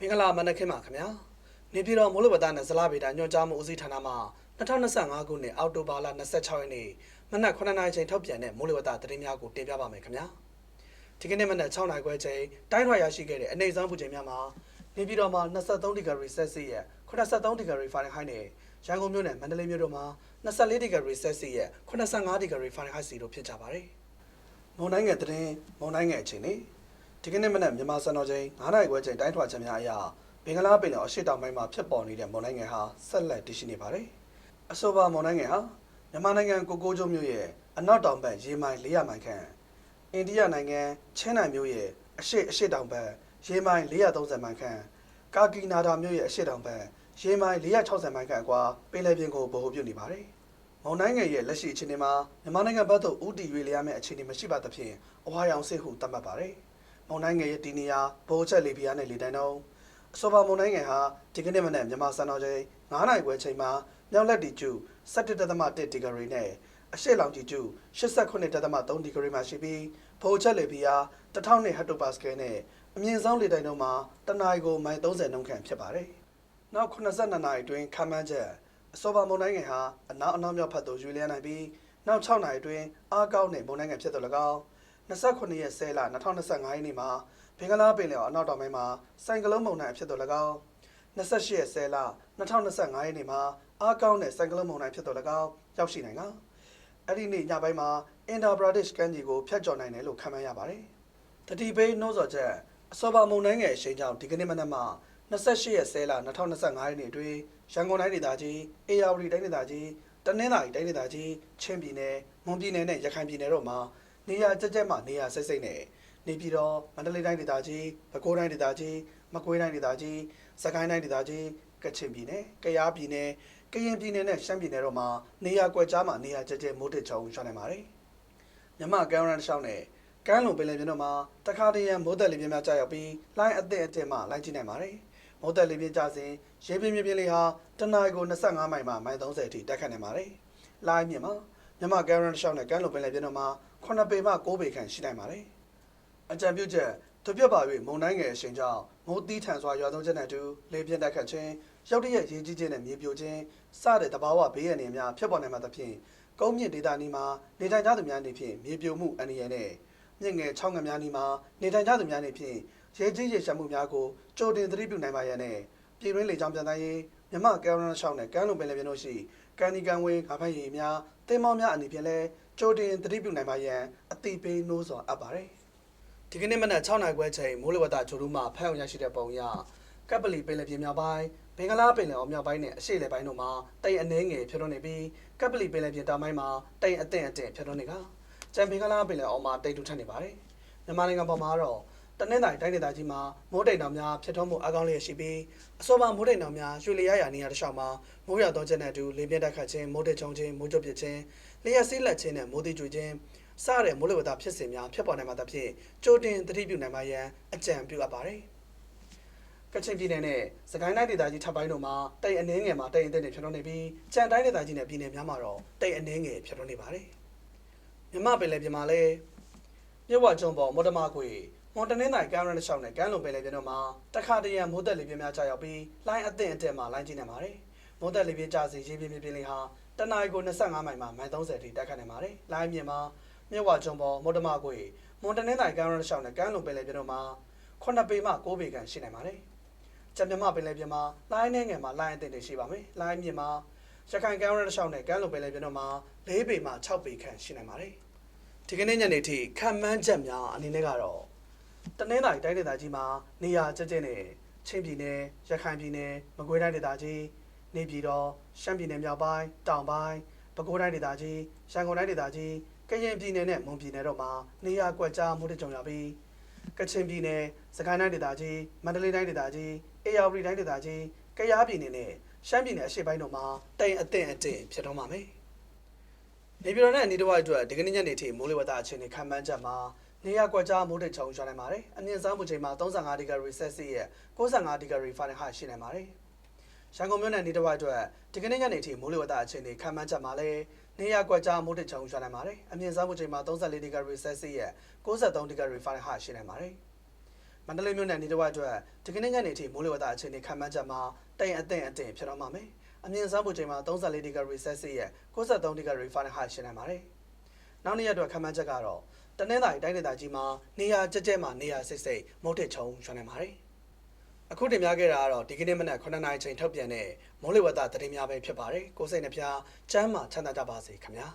မင်္ဂလာမနက်ခင်းပါခင်ဗျာနေပြည်တော်မိုးလေဝသနဲ့ဇလားဗေဒညွှန်ကြားမှုဦးစီးဌာနမှ2025ခုနှစ်အောက်တိုဘာလ26ရက်နေ့မနက်9:00နာရီချိန်ထုတ်ပြန်တဲ့မိုးလေဝသသတင်းများကိုတင်ပြပါမယ်ခင်ဗျာဒီကနေ့မနက်6:00နာရီခွဲချိန်တိုင်းထွာရရှိခဲ့တဲ့အနေအစားပူချိန်များမှာနေပြည်တော်မှာ23ဒီဂရီဆက်စီရဲ့83ဒီဂရီဖာရင်ဟိုက်နဲ့ရန်ကုန်မြို့နဲ့မန္တလေးမြို့တို့မှာ24ဒီဂရီဆက်စီရဲ့85ဒီဂရီဖာရင်ဟိုက်စီတို့ဖြစ်ကြပါတယ်မုန်တိုင်းငယ်သတင်းမုန်တိုင်းငယ်အချိန်နေ့ ဒီကနေ့မနက်မြန်မာစံတော်ချိန်9နာရီခွဲချိန်တိုင်းထွာချက်များအရဘင်္ဂလားပင်လယ်အရှေ့တောင်ပိုင်းမှာဖြစ်ပေါ်နေတဲ့မုန်တိုင်းငယ်ဟာဆက်လက်တည်ရှိနေပါတယ်။အဆိုပါမုန်တိုင်းငယ်ဟာမြန်မာနိုင်ငံကိုကိုးကျွန်းမြို့ရဲ့အနောက်တောင်ဘက်ရေမိုင်400မိုင်ခန့်အိန္ဒိယနိုင်ငံချင်းနိုင်မြို့ရဲ့အရှေ့အရှေ့တောင်ဘက်ရေမိုင်430မိုင်ခန့်ကာကီနာဒါမြို့ရဲ့အရှေ့တောင်ဘက်ရေမိုင်460မိုင်ခန့်အကွာပင်လယ်ပြင်ကိုဗဟိုပြုနေပါတယ်။မုန်တိုင်းငယ်ရဲ့လက်ရှိအခြေအနေမှာမြန်မာနိုင်ငံဘက်သို့ဥတီရွေလျားမဲ့အခြေအနေမရှိပါသဖြင့်အဝါရောင်စစ်ဟုသတ်မှတ်ပါတယ်။ မုန်တိုင်းငယ်ရဲ့ဒီနေရာဘိုးချက်လေပြားနဲ့လေတန်းတုံးအဆိုပါမုန်တိုင်းငယ်ဟာဒီကနေ့မနက်မြန်မာစံတော်ချိန်9နာရီခွဲချိန်မှာမြောက်လက်တီကျူ17.1ဒီဂရီနဲ့အရှေ့လောင်တီကျူ89.3ဒီဂရီမှာရှိပြီးဘိုးချက်လေပြား1000ဟက်တိုပါစကယ်နဲ့အမြင့်ဆုံးလေတိုင်းတုံးမှာတနအီကိုမိုင်30နှုန်းခန့်ဖြစ်ပါတယ်။နောက်82နာရီအတွင်းခမ်းမန်းချက်အစောပါမုန်တိုင်းငယ်ဟာအနောက်အနောက်မြောက်ဘက်သို့ရွေ့လျားနိုင်ပြီးနောက်6နာရီအတွင်းအားကောင်းတဲ့မုန်တိုင်းငယ်ဖြစ်တော်၎င်း 29ရက်10လ2025ရက်နေ့မှာဘင်္ဂလားပင်လယ်အော်အနောက်တောင်ပိုင်းမှာစိုင်ကလုန်းမုန်တိုင်းဖြစ်တော်၎င်း28ရက်10လ2025ရက်နေ့မှာအားကောင်းတဲ့စိုင်ကလုန်းမုန်တိုင်းဖြစ်တော်၎င်းရောက်ရှိနိုင်ကအဲ့ဒီနေ့ညပိုင်းမှာအင်ဒါဘရာဒစ်ကမ်းခြေကိုဖျက်ကျော်နိုင်တယ်လို့ခန့်မှန်းရပါတယ်တတိပိနှိုးစော်ချက်အစောပါမုန်တိုင်းငယ်အရှိန်ကြောင့်ဒီကနေ့မနက်မှာ28ရက်10လ2025ရက်နေ့အတွင်းရန်ကုန်တိုင်းဒေသကြီးအေရဝတီတိုင်းဒေသကြီးတနင်္သာရီတိုင်းဒေသကြီးချင်းပြည်နယ်မွန်ပြည်နယ်နဲ့ရခိုင်ပြည်နယ်တို့မှာ နေရာကျကျမှနေရာစိတ်စိတ်နဲ့နေပြည်တော်မန္တလေးတိုင်းဒေသကြီးပဲခူးတိုင်းဒေသကြီးမကွေးတိုင်းဒေသကြီးစကိုင်းတိုင်းဒေသကြီးကချင်ပြည်နယ်ကယားပြည်နယ်ကရင်ပြည်နယ်နဲ့ရှမ်းပြည်နယ်တို့မှာနေရာကွက်ကြားမှာနေရာကျကျမိုးတစ်ချုံရွှာနိုင်ပါတယ်မြမကမ်းရန်ရှောင်းနဲ့ကမ်းလွန်ပင်လယ်ပြင်တို့မှာတခါတရံမိုးသက်လေပြင်းများကြာရောက်ပြီးလိုင်းအသင့်အတင့်မှလိုင်းကြည့်နိုင်ပါတယ်။မိုးသက်လေပြင်းကြစဉ်ရေပြင်းပြင်းပြင်းလေးဟာတနအီကို25မိုင်မှမိုင်30အထိတက်ခတ်နိုင်ပါတယ်။လိုင်းမြင့်မှာမြမကမ်းရန်ရှောင်းနဲ့ကမ်းလွန်ပင်လယ်ပြင်တို့မှာ 9ပေမှ9ပေခန့်ရှိနိုင်ပါတယ်။အကြံပြုချက်တပြက်ပါ၍မုန်တိုင်းငယ်အရှိန်ကြောင့်မိုးသီးထန်စွာရွာသွန်းချက်နဲ့အတူလေပြင်းတက်ခတ်ခြင်းရောက်တရက်ရေကြီးခြင်းနဲ့မြေပြိုခြင်းစတဲ့တဘာဝဘေးရန်တွေများဖြစ်ပေါ်နိုင်မှာသဖြင့်ကုန်းမြင့်ဒေသနီးမှာနေထိုင်ကြသူများအနေဖြင့်မြေပြိုမှုအန္တရာယ်နဲ့မြင့်ငယ်ချောင်းငယ်များနီမှာနေထိုင်ကြသူများနေဖြင့်ရဲကြီးရေရှမ်းမှုများကိုကြိုတင်သတိပြုနိုင်ပါရန်နဲ့ပြည်တွင်းလေကြောင်းပြန်တိုင်းရေးမြမကယ်ရန်ရှောင်းနဲ့ကမ်းလွန်ပင်လယ်ပြင်တို့ရှိကန်ဒီကန်ဝင်းငါးဖက်ရည်များ တင်မောင်းများအနေဖြင့်လဲကြိုတင်သတိပြုနိုင်ပါရန်အတိပေးနှိုးဆော်အပ်ပါတယ်ဒီကနေ့မနက်6နာရီခွဲချိန်မိုးလေဝသဂျိုရူးမှဖက်အောင်ရရှိတဲ့ပုံရကပ်ပလီပင်လယ်ပြင်မြောက်ပိုင်းဘင်္ဂလားပင်လယ်အော်မြောက်ပိုင်းနဲ့အရှေ့လေပိုင်းတို့မှာတိမ်အနှဲငယ်ဖြစ်ထွန်းနေပြီးကပ်ပလီပင်လယ်ပြင်တောင်ပိုင်းမှာတိမ်အသင့်အတင့်ဖြစ်ထွန်းနေကကြံဘင်္ဂလားပင်လယ်အော်မှာတိမ်ထူထပ်နေပါတယ်မြန်မာနိုင်ငံပေါ်မှာတော့ တနင်္သာရီတိုင်းဒေသကြီးမှာမိုးတိမ်တောင်များဖြစ်ထွန်းမှုအကောင်းလျက်ရှိပြီးအစောပါမိုးတိမ်တောင်များရွှေလျားရာနေရာတစ်လျှောက်မှာမိုးရွာသောချက်နဲ့အတူလေပြင်းတက်ခတ်ခြင်းမိုးတက်ချုံခြင်းမိုးကြိုပစ်ခြင်းလျှက်စီးလက်ခြင်းနဲ့မိုးတိကျွေခြင်းစတဲ့မိုးလေဝသဖြစ်စဉ်များဖြစ်ပေါ်နိုင်မှာသဖြင့်ကြိုတင်သတိပြုနိုင်ပါရန်အကြံပြုအပ်ပါတယ်ကချင်ပြည်နယ်နဲ့စကိုင်းတိုင်းဒေသကြီးထပ်ပိုင်းတို့မှာတိမ်အနှင်းငယ်မှာတိမ်အသင့်တွေဖြစ်ထွန်းနေပြီးကြံတိုင်းဒေသကြီးနဲ့ပြည်နယ်များမှာတော့တိမ်အနှင်းငယ်ဖြစ်ထွန်းနေပါတယ်မြမပင်လယ်ပြင်မှာလည်းမြစ်ဝကျွန်းပေါ်မော်တမခွေ မွန်တနင်္သာရီကမ်းရန်ရှောင်းနဲ့ကမ်းလွန်ပင်လယ်ပြင်တို့မှာတခါတရံမိုးသက်လေပြင်းများကြာရောက်ပြီးလိုင်းအသင့်အတက်မှလိုင်းကျနေပါတယ်။မိုးသက်လေပြင်းကြာစီရေပြင်းပြင်းပြင်းလေးဟာတနအီကို25မိုင်မှမိုင်30အထိတက်ခတ်နေပါတယ်။လိုင်းမြင့်မှာမြစ်ဝကျွန်းပေါ်မော်တမခွေမွန်တနင်္သာရီကမ်းရန်ရှောင်းနဲ့ကမ်းလွန်ပင်လယ်ပြင်တို့မှာ9ပေမှ9ပေခန့်ရှိနိုင်ပါတယ်။ကြံမြမပင်လယ်ပြင်မှာလိုင်းနှဲငယ်မှာလိုင်းအသင့်တွေရှိပါမယ်။လိုင်းမြင့်မှာရခိုင်ကမ်းရန်ရှောင်းနဲ့ကမ်းလွန်ပင်လယ်ပြင်တို့မှာ4ပေမှ6ပေခန့်ရှိနိုင်ပါတယ်။ဒီကနေ့ညနေထိခံမှန်းချက်များအနေနဲ့ကတော့ တနင်္သာရီတိုင်းဒေသကြီးမှာနေရာကျကျနဲ့ချင်းပြည်နယ်ရခိုင်ပြည်နယ်မကွေးတိုင်းဒေသကြီးနေပြည်တော်ရှမ်းပြည်နယ်မြောက်ပိုင်းတောင်ပိုင်းပဲခူးတိုင်းဒေသကြီးရန်ကုန်တိုင်းဒေသကြီးကရင်ပြည်နယ်နဲ့မွန်ပြည်နယ်တို့မှာနေရာကွက်ကြားမှုတစ်ကြုံရပြီးကချင်ပြည်နယ်စကိုင်းတိုင်းဒေသကြီးမန္တလေးတိုင်းဒေသကြီးအေရဝတီတိုင်းဒေသကြီးကယားပြည်နယ်နဲ့ရှမ်းပြည်နယ်အရှေ့ပိုင်းတို့မှာတိမ်အသင့်အတင့်ဖြစ်တော့မှာမယ်နေပြည်တော်နဲ့အနီးတစ်ဝိုက်အတွက်ဒီကနေ့ညနေထိမိုးလေဝသအခြေအနေခံမှန်းချက်မှာ နေရာကွက်ကြားမိုးတိတ်ချုံရွှာနိုင်ပါတယ်။အမြင့်ဆုံးပူချိန်မှာ35ဒီဂရီဆယ်စီရဲ့65ဒီဂရီဖာရင်ဟိုက်ရှိနိုင်ပါတယ်။ရန်ကုန်မြို့နဲ့အနီးတစ်ဝိုက်အတွက်ဒီကနေ့ညနေထိမိုးလေဝသအခြေအနေခံမှန်းချက်မှာလည်းနေရာကွက်ကြားမိုးတိတ်ချုံရွှာနိုင်ပါတယ်။အမြင့်ဆုံးပူချိန်မှာ34ဒီဂရီဆယ်စီရဲ့63ဒီဂရီဖာရင်ဟိုက်ရှိနိုင်ပါတယ်။မန္တလေးမြို့နယ်နေတဝက်အတွက်ဒီကနေ့ညနေထိမိုးလေဝသအခြေအနေခန့်မှန်းချက်မှာတိုင်အသင့်အသင့်ဖြစ်တော့မှာမယ်အမြင့်ဆုံးပူချိန်မှာ34ဒီဂရီဆဲလ်စီရဲ့63ဒီဂရီဖာရင်ဟိုက်ရှိနေပါတယ်နောက်နေ့ရက်အတွက်ခန့်မှန်းချက်ကတော့ တနင်္လာရီတိုင်းဒေသကြီးမှာနေရာကျကျဲမှာနေရာစိတ်စိတ်မုတ်တစ်ချုံရွှန်နေပါတယ်အခုတင်ပြခဲ့တာကတော့ဒီကနေ့မနက်9:00နာရီချိန်ထုတ်ပြန်တဲ့မိုးလေဝသသတင်းများပဲဖြစ်ပါတယ်ကိုယ်စိတ်နှပြချမ်းမှာချမ်းသာကြပါစေခင်ဗျာ